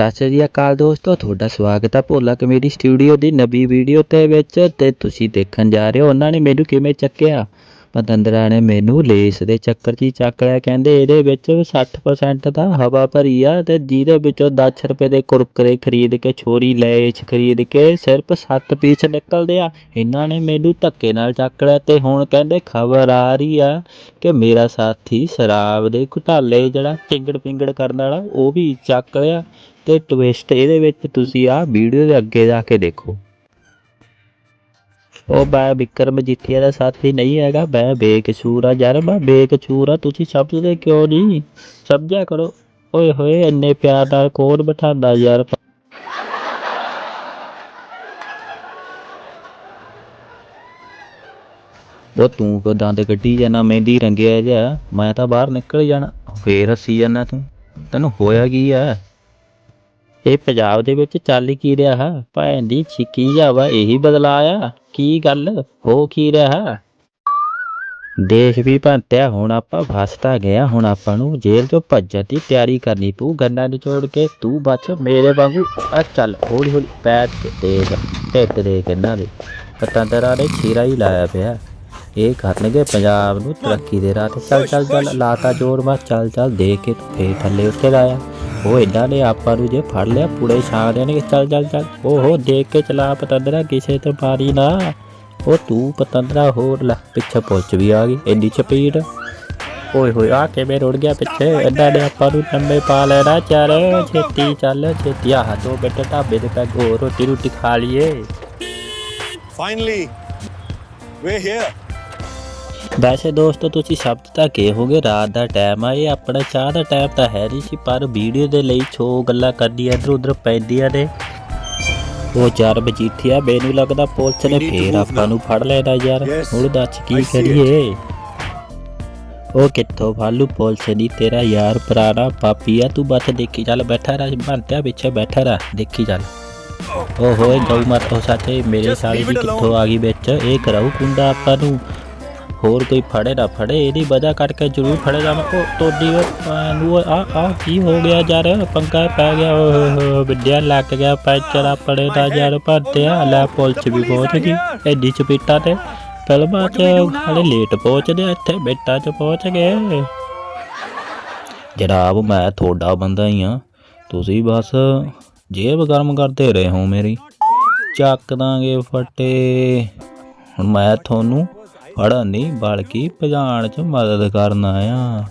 ਸਤਿ ਸ੍ਰੀ ਅਕਾਲ ਦੋਸਤੋ, ਤੁਹਾਡਾ ਸਵਾਗਤ ਹੈ ਭੋਲਾ ਕਮੇਡੀ ਸਟੂਡੀਓ ਦੀ ਨਵੀਂ ਵੀਡੀਓ ਤੇ ਵਿੱਚ ਤੇ ਤੁਸੀਂ ਦੇਖਣ ਜਾ ਰਹੇ ਹੋ, ਉਹਨਾਂ ਨੇ ਮੈਨੂੰ ਕਿਵੇਂ ਚੱਕਿਆ? ਪਤੰਦਰਾ ਨੇ ਮੈਨੂੰ ਲੇਸ ਦੇ ਚੱਕਰ 'ਚ ਹੀ ਚੱਕ ਲਿਆ, ਕਹਿੰਦੇ ਇਹਦੇ ਵਿੱਚ 60% ਤਾਂ ਹਵਾ ਭਰੀ ਆ ਤੇ ਜਿਹਦੇ ਵਿੱਚੋਂ 10 ਰੁਪਏ ਦੇ ਕੁਰਕਰੇ ਖਰੀਦ ਕੇ, ਛੋਰੀ ਲੈਚ ਖਰੀਦ ਕੇ ਸਿਰਫ 7 ਪੀਸ ਨਿਕਲਦੇ ਆ। ਇਹਨਾਂ ਨੇ ਮੈਨੂੰ ਧੱਕੇ ਨਾਲ ਚੱਕ ਲਿਆ ਤੇ ਹੁਣ ਕਹਿੰਦੇ ਖਬਰ ਆ ਰਹੀ ਆ ਕਿ ਮੇਰਾ ਸਾਥੀ ਸ਼ਰਾਬ ਦੇ ਘੁਟਾਲੇ ਜਿਹੜਾ ਟਿੰਗੜ ਪਿੰਗੜ ਕਰਨ ਵਾਲਾ, ਉਹ ਵੀ ਚੱਕ ਲਿਆ। ਤੇ ਟਵਿਸਟ ਇਹਦੇ ਵਿੱਚ ਤੁਸੀਂ ਆਹ ਵੀਡੀਓ ਦੇ ਅੱਗੇ ਜਾ ਕੇ ਦੇਖੋ। ਉਹ ਮੈਂ ਵਿਕਰਮ ਮਜੀਠੀਆ ਦਾ ਸਾਥੀ ਨਹੀਂ ਹੈਗਾ ਮੈਂ ਬੇਕਸੂਰ ਆ। ਯਾਰ ਮੈਂ ਬੇਕਸੂਰ ਆ, ਤੁਸੀਂ ਸਮਝਦੇ ਕਿਉਂ ਨਹੀਂ? ਸਮਝਿਆ ਕਰੋ। ਓਏ ਹੋਏ, ਇੰਨੇ ਪਿਆਰ ਨਾਲ ਕੌਣ ਬਿਠਾਉਂਦਾ ਯਾਰ? ਉਹ ਤੂੰ ਕੋ ਦੰਦ ਕੱਢੀ ਜਾਣਾ ਮਹਿੰਦੀ ਰੰਗਿਆ ਜਿਹਾ। ਮੈਂ ਤਾਂ ਬਾਹਰ ਨਿਕਲ ਜਾਣਾ। ਫੇਰ ਹੱਸੀ ਜਾਣਾ ਤੂੰ। ਤੈਨੂੰ ਹੋਇਆ ਕੀ ਆ? ਇਹ ਪੰਜਾਬ ਦੇ ਵਿੱਚ ਚੱਲ ਕੀ ਰਿਹਾ? ਹੈ ਭੈਣ ਦੀ ਛਿੱਕੀ ਜਾਵਾ ਇਹੀ ਬਦਲਾ ਆ। ਕੀ ਗੱਲ? ਹੋ ਕੀ ਰਿਹਾ? ਦੇਸ਼ ਵੀ ਭੰਤਿਆ, ਹੁਣ ਆਪਾਂ ਫਸਤਾ ਗਿਆ ਹੁਣ ਆਪਾਂ ਨੂੰ ਜੇਲ੍ਹ ਤੋਂ ਭੱਜਣ ਦੀ ਤਿਆਰੀ ਕਰਨੀ ਪਊ। ਗੰਨਾ ਨਿਚੋੜ ਕੇ ਤੂੰ ਬਚ, ਮੇਰੇ ਵਾਂਗੂ। ਆ ਚੱਲ ਹੌਲੀ ਹੌਲੀ ਪੈਰ ਤੇ ਦੇਖ, ਢਿੱਡ ਦੇ ਕਿੰਨਾ ਦੇ। ਪਤੰਦਰਾ ਨੇ ਛੀਰਾ ਹੀ ਲਾਇਆ ਪਿਆ। ਇਹ ਕਰਨਗੇ ਪੰਜਾਬ ਨੂੰ ਤਰੱਕੀ ਦੇ ਰਾਹ ਤੇ। ਚੱਲ ਚੱਲ ਚੱਲ, ਲਾਤਾ ਜੋਰ ਮਾ ਚੱਲ ਚੱਲ ਦੇ ਕੇ ਫੇਰ ਥੱਲੇ ਉੱਤੇ ਲਾਇਆ। ਉਹ ਇਦਾਂ ਨੇ ਆਪਾਂ ਨੂੰ ਜੇ ਫੜ ਲਿਆ ਪੂੜੇ ਛਾਂ ਦੇਣਗੇ ਚੱਲ ਚੱਲ ਚੱਲ। ਓਹੋ ਦੇਖ ਕੇ ਚਲਾ ਪਤੰਦਰਾ ਕਿਸੇ ਤੇ ਮਾਰੀ ਨਾ। ਉਹ ਤੂੰ ਪਤੰਦਰਾ ਹੋਰ ਲੈ ਪਿੱਛੇ ਪੁਲਿਸ ਵੀ ਆ ਗਈ ਐਡੀ ਚਪੀੜ ਓਏ ਹੋਏ ਆ ਕਿਵੇਂ ਰੁੜ ਗਿਆ ਪਿੱਛੇ? ਇਹਨਾਂ ਨੇ ਆਪਾਂ ਨੂੰ ਲੰਮੇ ਪਾ ਲੈਣਾ ਚੱਲ ਛੇਤੀ ਚੱਲ ਛੇਤੀ। ਆਹ ਦੋ ਬੇਟੇ ਢਾਬੇ ਤੇ ਪੈ ਹੋਰ ਰੋਟੀ ਰੋਟੀ ਖਾ ਲਈਏ। Finally, we're here. ਵੈਸੇ ਦੋਸਤੋ ਤੁਸੀਂ ਸ਼ਬਦ ਤਾਂ ਕੇ ਹੋਗੇ ਰਾਤ ਦਾ ਟਾਈਮ ਆ ਇਹ ਆਪਣਾ ਚਾਹ ਦਾ ਟਾਈਮ ਤਾਂ ਹੈ ਨਹੀਂ ਸੀ ਪਰ ਵੀਡੀਓ ਦੇ ਲਈ ਛੋ ਗੱਲਾਂ ਕਰਦੀਆਂ ਇਧਰ ਉਧਰ ਪੈਂਦੀਆਂ ਨੇ। ਉਹ ਚਾਰ ਬਜੀਠਿਆ ਮੈਨੂੰ ਲੱਗਦਾ ਪੁਲਿਸ ਨੇ ਫੇਰ ਆਪਾਂ ਨੂੰ ਫੜ ਲੈਣਾ ਯਾਰ। ਹੁਣ ਦੱਸ ਕੀ ਕਰੀਏ। ਉਹ ਕਿੱਥੋਂ ਫਾਲੂ ਪੁਲਿਸ ਦੀ ਤੇਰਾ ਯਾਰ ਪੁਰਾਣਾ ਪਾਪੀ ਆ ਤੂੰ ਬਸ ਦੇਖੀ ਚੱਲ ਬੈਠਾ ਰਹਿ ਬੰਤਿਆ ਪਿੱਛੇ ਬੈਠਾ ਰਹਿ ਦੇਖੀ ਚੱਲ। ਓ ਹੋਏ ਗਊ ਮਾਤਾ ਸਾਥੇ ਮੇਰੇ ਸਾਲੀ ਦੀ ਕਿੱਥੋਂ ਆ ਗਈ ਵਿੱਚ ਇਹ ਕਰਾਉ ਕੁੰਡਾ ਆਪਾਂ ਨੂੰ। ਹੋਰ ਕੋਈ ਫੜੇ ਨਾ ਫੜੇ ਇਹਦੀ ਵਜ੍ਹਾ ਕਰਕੇ ਜ਼ਰੂਰ ਫੜੇ ਜਾਵਾਂ ਉਹ ਤੋਡੀ ਨੂੰ ਆ ਆ ਕੀ ਹੋ ਗਿਆ ਯਾਰ? ਪੰਗਾ ਪੈ ਗਿਆ ਵਿੱਡਿਆ ਲੱਗ ਗਿਆ ਪੈਂਚਰ ਆਪਣੇ ਦਾ ਯਾਰ ਭਰਤਿਆ ਲੈ ਪੁਲਿਸ ਵੀ ਪਹੁੰਚ ਗਈ ਐਡੀ ਚਪੀਟਾ ਤੇ। ਫਿਲਮਾਂ 'ਚ ਹਾਲੇ ਲੇਟ ਪਹੁੰਚਦੇ ਇੱਥੇ ਬੇਟਾ 'ਚ ਪਹੁੰਚ ਗਏ। ਜਨਾਬ ਮੈਂ ਤੁਹਾਡਾ ਬੰਦਾ ਹੀ ਆ। ਤੁਸੀਂ ਬਸ ਜੇਬ ਗਰਮ ਕਰਦੇ ਰਹੇ ਹੋ ਮੇਰੀ। ਚੱਕ ਦਾਂਗੇ ਫੱਟੇ। ਹੁਣ ਮੈਂ ਤੁਹਾਨੂੰ ਫੜਨ ਨਹੀਂ ਬਲਕਿ ਭਜਾਣ 'ਚ ਮਦਦ ਕਰਨ ਆਇਆ।